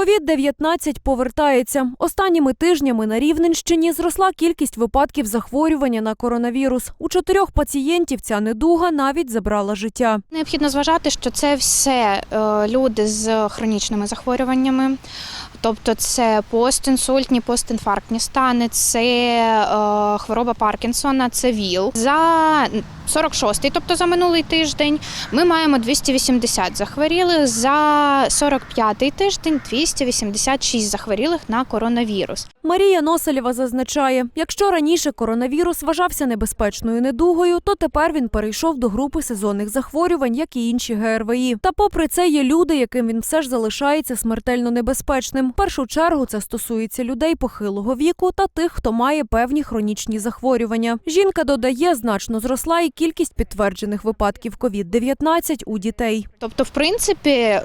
Ковід-19 повертається. Останніми тижнями на Рівненщині зросла кількість випадків захворювання на коронавірус. У чотирьох пацієнтів ця недуга навіть забрала життя. Необхідно зважати, що це все е, люди з хронічними захворюваннями, тобто це постінсультні, постінфарктні стани, це е, хвороба Паркінсона, це ВІЛ. За 46-й, тобто за минулий тиждень, ми маємо 280 захворілих. За 45-й тиждень 286 захворілих на коронавірус. Марія Носелєва зазначає, якщо раніше коронавірус вважався небезпечною недугою, то тепер він перейшов до групи сезонних захворювань, як і інші ГРВІ. Та попри це є люди, яким він все ж залишається смертельно небезпечним. В першу чергу це стосується людей похилого віку та тих, хто має певні хронічні захворювання. Жінка додає, значно зросла і кількість підтверджених випадків COVID-19 у дітей. Тобто, в принципі, е,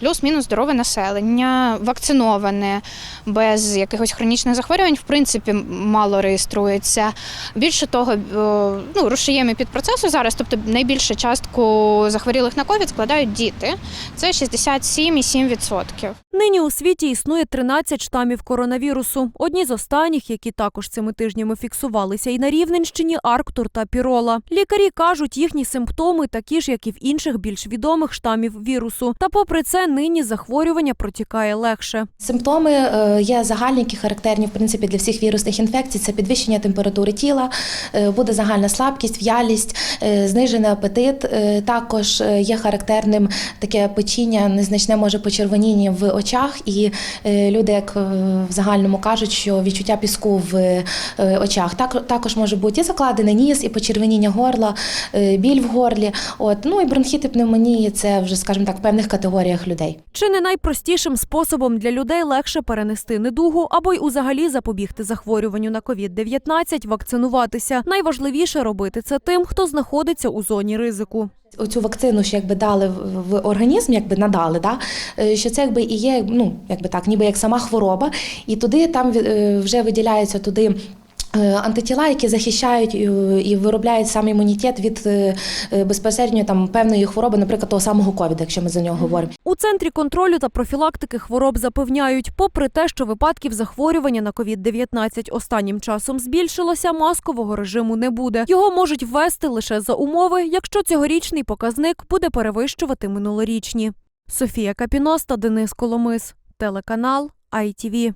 плюс-мінус здорове населення, вакциноване, без якихось хронічних захворювань, в принципі, мало реєструється. Більше того, ну ну, рушієм підпроцесу зараз, тобто найбільшу частку захворілих на ковід складають діти. Це 67,7%. Нині у світі існує 13 штамів коронавірусу. Одні з останніх, які також цими тижнями фіксувалися і на Рівненщині, Арктур та Пірола. Лікарі кажуть, їхні симптоми такі ж, як і в інших більш відомих штамів вірусу. Та попри це, нині захворювання протікає легше. Симптоми е, є загальні, які характерні в принципі для всіх вірусних інфекцій. Це підвищення температури тіла, е, буде загальна слабкість, в'ялість, е, знижений апетит. Також є характерним таке печіння, незначне може почервоніння в очах, і е, люди, як е, в загальному кажуть, що відчуття піску в е, очах. Так також може бути і закладений ніс, і почервоніння горла, біль в горлі. От ну і бронхіти, пневмонії це вже, скажімо так, в певних категоріях людей. Чи не найпростішим способом для людей легше перенести недугу або й узагалі запобігти захворюванню на COVID-19 – вакцинуватися. Найважливіше робити це тим, хто знаходиться у зоні ризику. Оцю вакцину що якби дали в організм, якби надали, да? е, що це якби і є, ну якби так, ніби як сама хвороба, і туди там е, вже виділяється туди. Е, Антитіла, які захищають е, і виробляють сам імунітет від е, безпосередньо там певної хвороби, наприклад, того самого ковіду, якщо ми за нього говоримо. У центрі контролю та профілактики хвороб запевняють, попри те, що випадків захворювання на COVID-19 останнім часом збільшилося, маскового режиму не буде. Його можуть ввести лише за умови, якщо цьогорічний показник буде перевищувати минулорічні. Софія Капіноста, Денис Коломис, телеканал ITV.